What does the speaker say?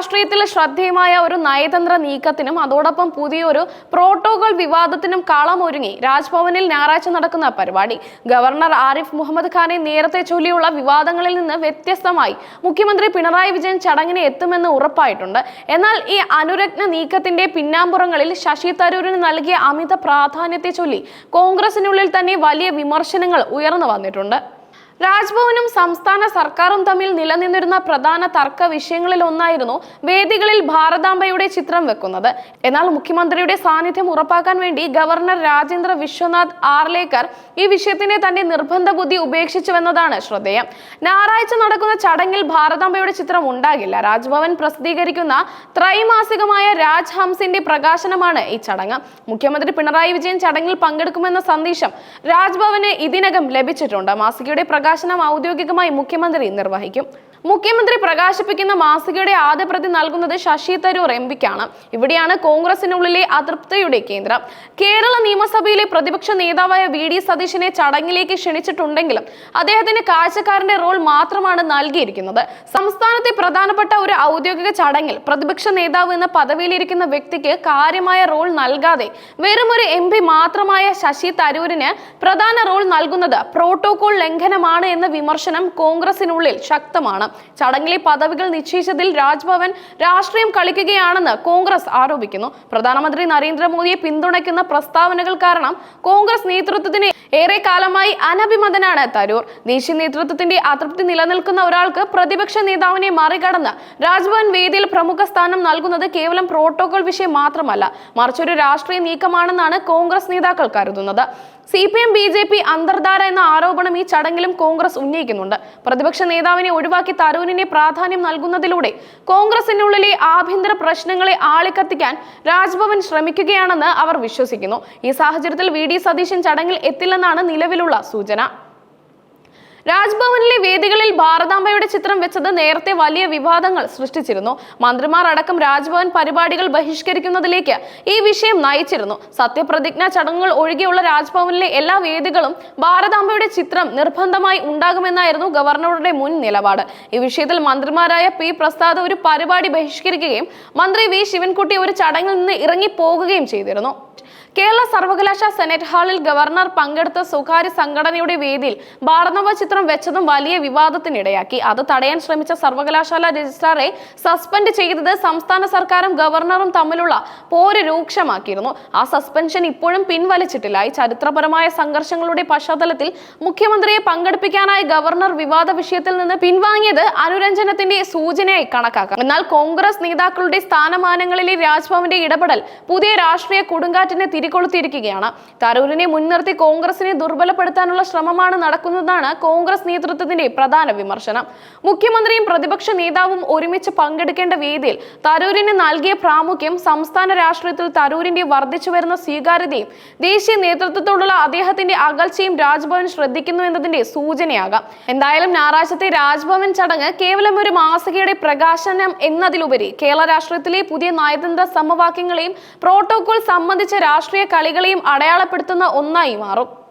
രാഷ്ട്രീയത്തിൽ ശ്രദ്ധേയമായ ഒരു നയതന്ത്ര നീക്കത്തിനും അതോടൊപ്പം പുതിയൊരു പ്രോട്ടോകോൾ വിവാദത്തിനും കളമൊരുങ്ങി. രാജ്ഭവനിൽ ഞായറാഴ്ച നടക്കുന്ന പരിപാടി. ഗവർണർ ആരിഫ് മുഹമ്മദ് ഖാനെ നേരത്തെ ചൊല്ലിയുള്ള വിവാദങ്ങളിൽ നിന്ന് വ്യത്യസ്തമായി മുഖ്യമന്ത്രി പിണറായി വിജയൻ ചടങ്ങിന് എത്തുമെന്ന് ഉറപ്പായിട്ടുണ്ട്. എന്നാൽ ഈ അനുരജ്ഞ നീക്കത്തിന്റെ പിന്നാമ്പുറങ്ങളിൽ ശശി തരൂരിന് നൽകിയ അമിത പ്രാധാന്യത്തെ ചൊല്ലി കോൺഗ്രസിനുള്ളിൽ തന്നെ വലിയ വിമർശനങ്ങൾ ഉയർന്നു വന്നിട്ടുണ്ട്. രാജ്ഭവനും സംസ്ഥാന സർക്കാരും തമ്മിൽ നിലനിന്നിരുന്ന പ്രധാന തർക്ക വിഷയങ്ങളിൽ ഒന്നായിരുന്നു വേദികളിൽ ഭാരതാംബയുടെ ചിത്രം വെക്കുന്നത്. എന്നാൽ മുഖ്യമന്ത്രിയുടെ സാന്നിധ്യം ഉറപ്പാക്കാൻ വേണ്ടി ഗവർണർ രാജേന്ദ്ര വിശ്വനാഥ് ആർലേക്കർ ഈ വിഷയത്തിനെ തന്റെ നിർബന്ധ ബുദ്ധി ഉപേക്ഷിച്ചുവെന്നതാണ് ശ്രദ്ധേയം. ഞായറാഴ്ച നടക്കുന്ന ചടങ്ങിൽ ഭാരതാംബയുടെ ചിത്രം ഉണ്ടാകില്ല. രാജ്ഭവൻ പ്രസിദ്ധീകരിക്കുന്ന ത്രൈമാസികമായ രാജ്ഹംസിന്റെ പ്രകാശനമാണ് ഈ ചടങ്ങ്. മുഖ്യമന്ത്രി പിണറായി വിജയൻ ചടങ്ങിൽ പങ്കെടുക്കുമെന്ന സന്ദേശം രാജ്ഭവന് ഇതിനകം ലഭിച്ചിട്ടുണ്ട്. മാസികയുടെ പ്രകാശനം ഔദ്യോഗികമായി മുഖ്യമന്ത്രി നിർവഹിക്കും. മുഖ്യമന്ത്രി പ്രകാശിപ്പിക്കുന്ന മാസികയുടെ ആദ്യ പ്രതി നൽകുന്നത് ശശി തരൂർ എം പിക്കാണ്. ഇവിടെയാണ് കോൺഗ്രസിനുള്ളിലെ അതൃപ്തിയുടെ കേന്ദ്രം. കേരള നിയമസഭയിലെ പ്രതിപക്ഷ നേതാവായ വി ഡി സതീശിനെ ചടങ്ങിലേക്ക് ക്ഷണിച്ചിട്ടുണ്ടെങ്കിലും അദ്ദേഹത്തിന് കാഴ്ചക്കാരന്റെ റോൾ മാത്രമാണ് നൽകിയിരിക്കുന്നത്. സംസ്ഥാനത്തെ പ്രധാനപ്പെട്ട ഒരു ഔദ്യോഗിക ചടങ്ങിൽ പ്രതിപക്ഷ നേതാവ് എന്ന പദവിയിലിരിക്കുന്ന വ്യക്തിക്ക് കാര്യമായ റോൾ നൽകാതെ വെറും ഒരു എം മാത്രമായ ശശി തരൂരിന് പ്രധാന റോൾ നൽകുന്നത് പ്രോട്ടോകോൾ ലംഘനമാണ് എന്ന വിമർശനം കോൺഗ്രസിനുള്ളിൽ ശക്തമാണ്. ചടങ്ങിലെ പദവികൾ നിശ്ചയിച്ചതിൽ രാജ്ഭവൻ രാഷ്ട്രീയം കളിക്കുകയാണെന്ന് കോൺഗ്രസ് ആരോപിക്കുന്നു. പ്രധാനമന്ത്രി നരേന്ദ്രമോദിയെ പിന്തുണയ്ക്കുന്ന പ്രസ്താവനകൾ കാരണം കോൺഗ്രസ് നേതൃത്വത്തിന് ഏറെ കാലമായി അനഭിമതനാണ് തരൂർ. ദേശീയ നേതൃത്വത്തിന്റെ അതൃപ്തി നിലനിൽക്കുന്ന ഒരാൾക്ക് പ്രതിപക്ഷ നേതാവിനെ മറികടന്ന് രാജ്ഭവൻ വേദിയിൽ പ്രമുഖ സ്ഥാനം നൽകുന്നത് കേവലം പ്രോട്ടോകോൾ വിഷയം മാത്രമല്ല മറിച്ചൊരു രാഷ്ട്രീയ നീക്കമാണെന്നാണ് കോൺഗ്രസ് നേതാക്കൾ കരുതുന്നത്. C P M B J P അന്തർധാര എന്ന ആരോപണം ഈ ചടങ്ങിലും കോൺഗ്രസ് ഉന്നയിക്കുന്നുണ്ട്. പ്രതിപക്ഷ നേതാവിനെ ഒഴിവാക്കി തരൂരിനെ പ്രാധാന്യം നൽകുന്നതിലൂടെ കോൺഗ്രസിനുള്ളിലെ ആഭ്യന്തര പ്രശ്നങ്ങളെ ആളിക്കത്തിക്കാൻ രാജ്ഭവൻ ശ്രമിക്കുകയാണെന്ന് അവർ വിശ്വസിക്കുന്നു. ഈ സാഹചര്യത്തിൽ വി ഡി സതീശൻ ചടങ്ങിൽ എത്തില്ലെന്നാണ് നിലവിലുള്ള സൂചന. രാജ്ഭവനിലെ വേദികളിൽ ഭാരതാംബയുടെ ചിത്രം വെച്ചത് നേരത്തെ വലിയ വിവാദങ്ങൾ സൃഷ്ടിച്ചിരുന്നു. മന്ത്രിമാർ അടക്കം രാജ്ഭവൻ പരിപാടികൾ ബഹിഷ്കരിക്കുന്നതിലേക്ക് ഈ വിഷയം നയിച്ചിരുന്നു. സത്യപ്രതിജ്ഞാ ചടങ്ങുകൾ ഒഴികെയുള്ള രാജ്ഭവനിലെ എല്ലാ വേദികളും ഭാരതാംബയുടെ ചിത്രം നിർബന്ധമായി ഉണ്ടാകുമെന്നായിരുന്നു ഗവർണറുടെ മുൻ നിലപാട്. ഈ വിഷയത്തിൽ മന്ത്രിമാരായ പി പ്രസാദ് ഒരു പരിപാടി ബഹിഷ്കരിക്കുകയും മന്ത്രി വി ശിവൻകുട്ടി ഒരു ചടങ്ങിൽ നിന്ന് ഇറങ്ങിപ്പോകുകയും ചെയ്തിരുന്നു. കേരള സർവകലാശാല സെനറ്റ് ഹാളിൽ ഗവർണർ പങ്കെടുത്ത സ്വകാര്യ സംഘടനയുടെ വേദിയിൽ ഭാരതവ ചിത്രം വെച്ചതും വലിയ വിവാദത്തിനിടയാക്കി. അത് തടയാൻ ശ്രമിച്ച സർവകലാശാല രജിസ്ട്രാറെ സസ്പെൻഡ് ചെയ്തത് സംസ്ഥാന സർക്കാരും ഗവർണറും തമ്മിലുള്ള പോര് രൂക്ഷമാക്കിയിരുന്നു. ആ സസ്പെൻഷൻ ഇപ്പോഴും പിൻവലിച്ചിട്ടില്ല. ഈ ചരിത്രപരമായ സംഘർഷങ്ങളുടെ പശ്ചാത്തലത്തിൽ മുഖ്യമന്ത്രിയെ പങ്കെടുപ്പിക്കാനായി ഗവർണർ വിവാദ വിഷയത്തിൽ നിന്ന് പിൻവാങ്ങിയത് അനുരഞ്ജനത്തിന്റെ സൂചനയായി കണക്കാക്കാം. എന്നാൽ കോൺഗ്രസ് നേതാക്കളുടെ സ്ഥാനമാനങ്ങളിലെ രാജ്ഭവന്റെ ഇടപെടൽ പുതിയ രാഷ്ട്രീയ കൊടുങ്കാറ്റിനെ തിരികൊളുത്തിയിരിക്കുകയാണ്. തരൂരിനെ മുൻനിർത്തി കോൺഗ്രസിനെ ദുർബലപ്പെടുത്താനുള്ള ശ്രമമാണ് നടക്കുന്നതെന്നാണ് കോൺഗ്രസ് നേതൃത്വത്തിന്റെ പ്രധാന വിമർശനം. മുഖ്യമന്ത്രിയും പ്രതിപക്ഷ നേതാവും ഒരുമിച്ച് പങ്കെടുക്കേണ്ട വേദിയിൽ തരൂരിന് നൽകിയ പ്രാമുഖ്യം സംസ്ഥാന രാഷ്ട്രീയത്തിൽ തരൂരിന്റെ വർദ്ധിച്ചു വരുന്ന സ്വീകാര്യതയും ദേശീയ നേതൃത്വത്തോടുള്ള അദ്ദേഹത്തിന്റെ അകൽച്ചയും രാജ്ഭവൻ ശ്രദ്ധിക്കുന്നു എന്നതിന്റെ സൂചനയാകാം. എന്തായാലും ഞായറാഴ്ചത്തെ രാജ്ഭവൻ ചടങ്ങ് കേവലം ഒരു മാസികയുടെ പ്രകാശനം എന്നതിലുപരി കേരള രാഷ്ട്രീയത്തിലെ പുതിയ നയതന്ത്ര സമവാക്യങ്ങളെയും പ്രോട്ടോകോൾ സംബന്ധിച്ച രാഷ്ട്രീയ കളികളെയും അടയാളപ്പെടുത്തുന്ന ഒന്നായി മാറും.